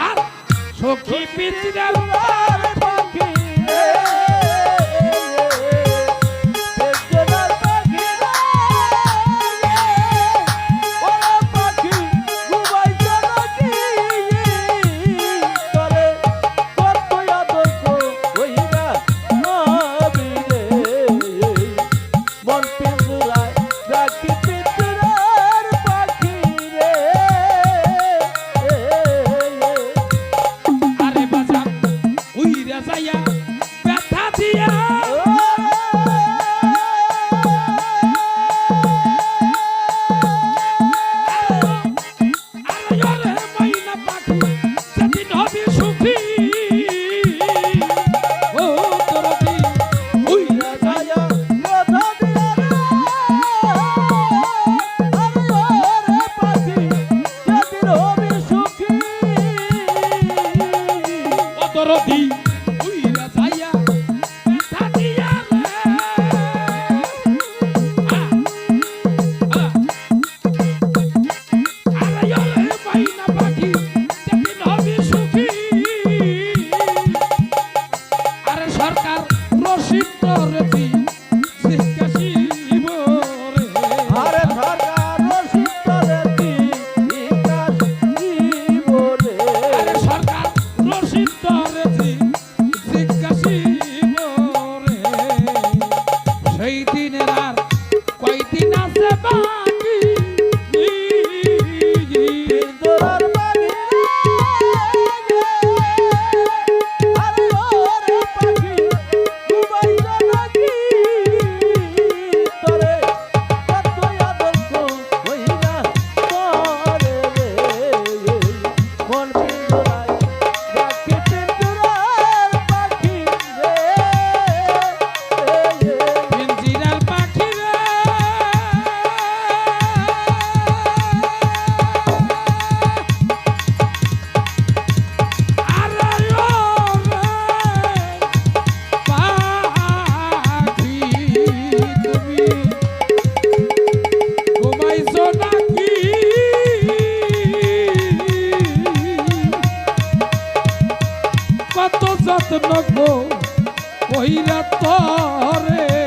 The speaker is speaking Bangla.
আর সখী পিতৃ দিয়া যাইয়া ব্যথা দিয়া সেই দিন কত যত্ন গো কহিরা তরে।